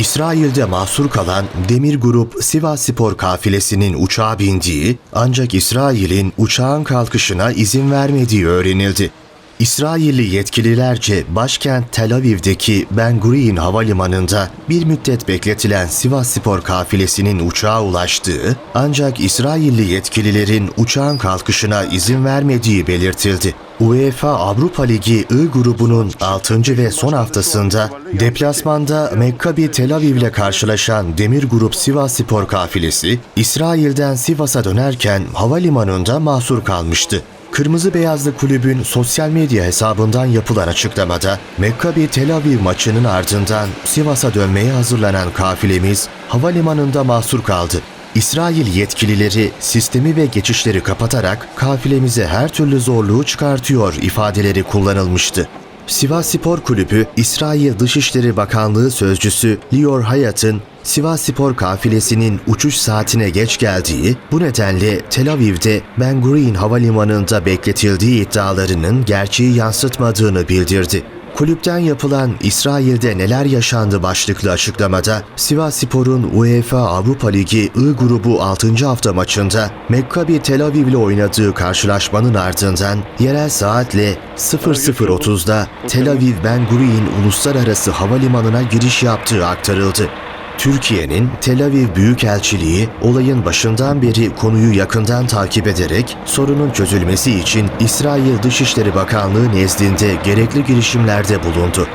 İsrail'de mahsur kalan Demir Grup Sivas Spor kafilesinin uçağa bindiği ancak İsrail'in uçağın kalkışına izin vermediği öğrenildi. İsrailli yetkililerce başkent Tel Aviv'deki Ben Gurion Havalimanı'nda bir müddet bekletilen Sivas Spor kafilesinin uçağa ulaştığı ancak İsrailli yetkililerin uçağın kalkışına izin vermediği belirtildi. UEFA Avrupa Ligi I grubunun 6. ve son haftasında deplasmanda Mekkabi Tel Aviv ile karşılaşan Demir Grup Sivas Spor kafilesi İsrail'den Sivas'a dönerken havalimanında mahsur kalmıştı. Kırmızı Beyazlı Kulübün sosyal medya hesabından yapılan açıklamada Mekkabi Tel Aviv maçının ardından Sivas'a dönmeye hazırlanan kafilemiz havalimanında mahsur kaldı. İsrail yetkilileri sistemi ve geçişleri kapatarak kafilemize her türlü zorluğu çıkartıyor ifadeleri kullanılmıştı. Sivas Spor Kulübü, İsrail Dışişleri Bakanlığı Sözcüsü Lior Hayat'ın Sivas Spor kafilesinin uçuş saatine geç geldiği, bu nedenle Tel Aviv'de Ben Gurion Havalimanı'nda bekletildiği iddialarının gerçeği yansıtmadığını bildirdi. Kulüpten yapılan İsrail'de neler yaşandı başlıklı açıklamada Sivas Spor'un UEFA Avrupa Ligi I grubu 6. hafta maçında Mekkabi Tel Aviv ile oynadığı karşılaşmanın ardından yerel saatle 00.30'da Tel Aviv Ben Gurion Uluslararası Havalimanı'na giriş yaptığı aktarıldı. Türkiye'nin Tel Aviv Büyükelçiliği olayın başından beri konuyu yakından takip ederek sorunun çözülmesi için İsrail Dışişleri Bakanlığı nezdinde gerekli girişimlerde bulundu.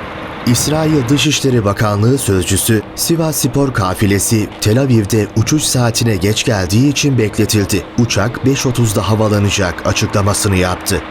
İsrail Dışişleri Bakanlığı sözcüsü Sivas Spor kafilesi Tel Aviv'de uçuş saatine geç geldiği için bekletildi. Uçak 5.30'da havalanacak açıklamasını yaptı.